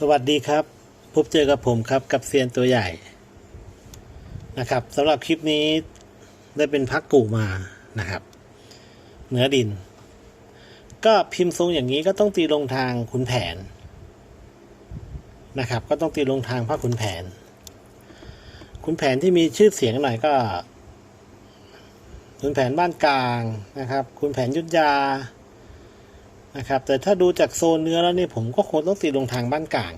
สวัสดีครับ พบเจอกับผมครับกับเซียนตัวใหญ่นะครับสำหรับคลิปนี้ได้เป็นพักกูมานะครับเหนือดิน ก็พิมพ์ทรงอย่างนี้ก็ต้องตีลงทางขุนแผนนะครับ ก็ต้องตีลงทางพระขุนแผน ขุนแผนที่มีชื่อเสียงหน่อยก็ขุนแผนบ้านกลางนะครับขุนแผนยุทธยา นะครับ แต่ถ้าดูจากโซนเนื้อแล้วนี่ผมก็คงต้องตีลงทางบ้านกลาง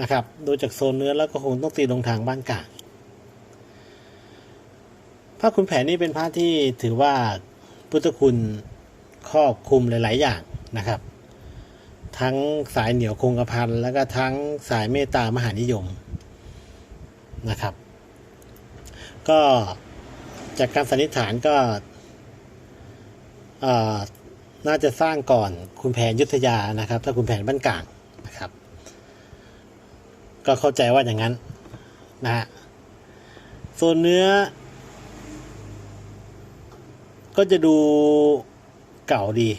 นะครับ ดูจากโซนเนื้อแล้วก็คงต้องตีลงทางบ้านกลางพระคุณแผนนี่เป็นพระที่ถือว่าพุทธคุณครอบคลุมหลาย ๆ อย่างนะครับ ทั้งสายเหนียวคงกระพันแล้วก็ทั้งสายเมตตามหานิยมนะครับ ก็จากการสันนิษฐานก็เอ่อ น่าจะสร้างก่อนคุณแผนยุทธยานะครับ ถ้าคุณแผนบ้านกลางนะครับ ก็เข้าใจว่าอย่างนั้นนะฮะส่วนเนื้อ ก็จะดูเก่าดี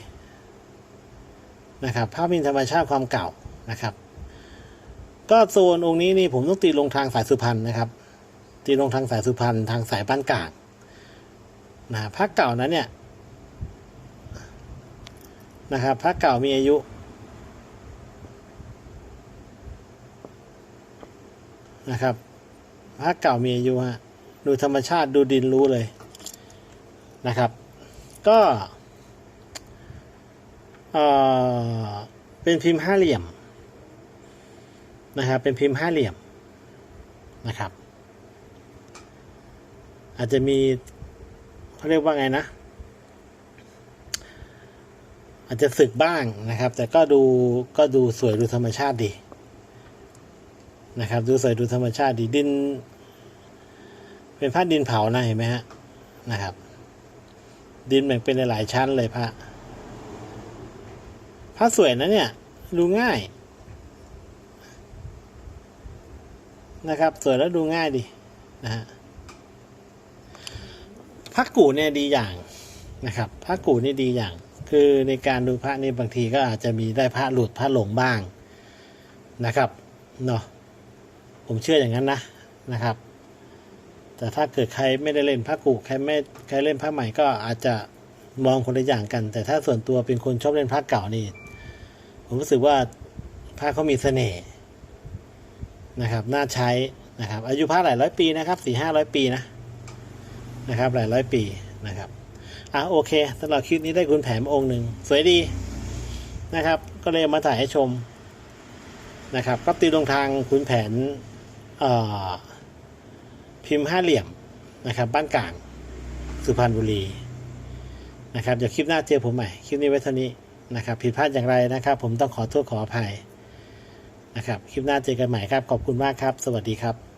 นะครับ ภาพมีธรรมชาติความเก่านะครับ ก็โซนองค์นี้นี่ผมต้องตีลงทางสายสุพรรณนะครับ ตีลงทางสายสุพรรณทางสายบ้านกลางนะภาคเก่านั้นเนี่ย นะครับพระเก่ามีอายุ นะครับพระเก่ามีอายุฮะดูธรรมชาติดูดินรู้เลยนะครับ ก็เอ่อเป็นพิมพ์ห้าเหลี่ยมนะครับเป็นพิมพ์ห้าเหลี่ยมนะครับ อาจจะมีเขาเรียกว่าไงนะ อาจจะสึกบ้างนะครับ แต่ก็ดูก็ดูสวยดูธรรมชาติดีนะครับ ดูสวยดูธรรมชาติดีดิน เป็นผ้าดินเผานะเห็นไหมฮะนะครับ ดินแบ่งเป็นหลายชั้นเลยผ้าผ้าสวยนะเนี่ย ดูง่ายนะครับสวยแล้วดูง่ายดีนะฮะผ้ากูเนี่ยดีอย่างนะครับผ้ากูนี่ดีอย่าง คือในการดูพระนี่บางทีก็อาจจะมีได้พระหลุดพระหลงบ้างนะครับเนาะผมเชื่ออย่างนั้นนะนะครับ แต่ถ้าเกิดใครไม่ได้เล่นพระกุใครไม่ใครเล่นพระใหม่ก็อาจจะมองคนละอย่างกัน แต่ถ้าส่วนตัวเป็นคนชอบเล่นพระเก่านี่ ผมรู้สึกว่าพระเขามีเสน่ห์นะครับน่าใช้นะครับ อายุพระหลายร้อยปีนะครับสี่ห้าร้อยปีนะนะครับ หลายร้อยปีนะครับ อะโอเคสำหรับคลิปนี้ได้คุณแผนมองค์หนึ่งสวยดีนะครับ ก็เลยมาถ่ายให้ชมนะครับ ก็ตีลงทางคุณแผนพิมพ์ห้าเหลี่ยมนะครับ บ้านกลางสุพรรณบุรีนะครับเดี๋ยวคลิปหน้าเจอผมใหม่ คลิปนี้ไว้เท่านี้นะครับ ผิดพลาดอย่างไรนะครับ ผมต้องขอโทษขออภัยนะครับ คลิปหน้าเจอกันใหม่ครับ ขอบคุณมากครับ สวัสดีครับ